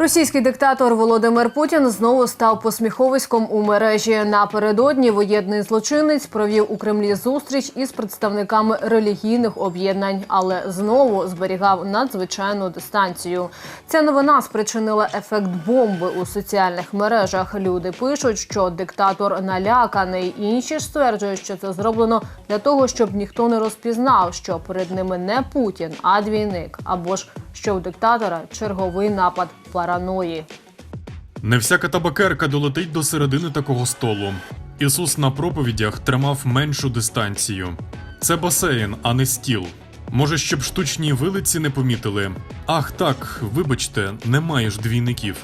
Російський диктатор Володимир Путін знову став посміховиськом у мережі. Напередодні воєнний злочинець провів у Кремлі зустріч із представниками релігійних об'єднань, але знову зберігав надзвичайну дистанцію. Ця новина спричинила ефект бомби у соціальних мережах. Люди пишуть, що диктатор наляканий. Інші ж стверджують, що це зроблено для того, щоб ніхто не розпізнав, що перед ними не Путін, а двійник, або ж що у диктатора черговий напад параної. Не всяка табакерка долетить до середини такого столу. Ісус на проповідях тримав меншу дистанцію. Це басейн, а не стіл. Може, щоб штучні вилиці не помітили. Ах, так, вибачте, не маєш двійників.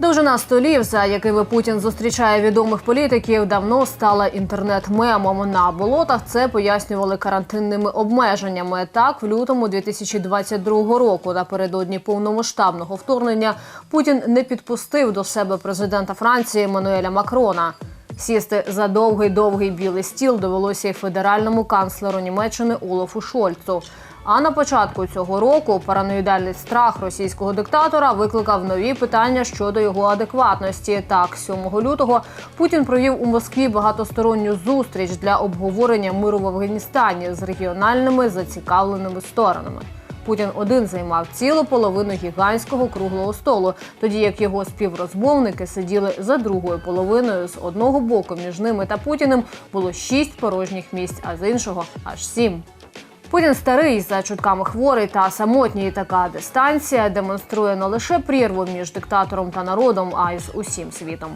Довжина столів, за якими Путін зустрічає відомих політиків, давно стала інтернет-мемом. На болотах це пояснювали карантинними обмеженнями. Так, в лютому 2022 року, напередодні повномасштабного вторгнення, Путін не підпустив до себе президента Франції Мануеля Макрона. Сісти за довгий довгий білий стіл довелося й федеральному канцлеру Німеччини Олафу Шольцу. А на початку цього року параноїдальний страх російського диктатора викликав нові питання щодо його адекватності. Так, 7 лютого Путін провів у Москві багатосторонню зустріч для обговорення миру в Афганістані з регіональними зацікавленими сторонами. Путін один займав цілу половину гігантського круглого столу, тоді як його співрозмовники сиділи за другою половиною. З одного боку між ними та Путіним було шість порожніх місць, а з іншого аж сім. Путін старий за чутками хворий та самотній. Така дистанція демонструє не лише прірву між диктатором та народом, а й з усім світом.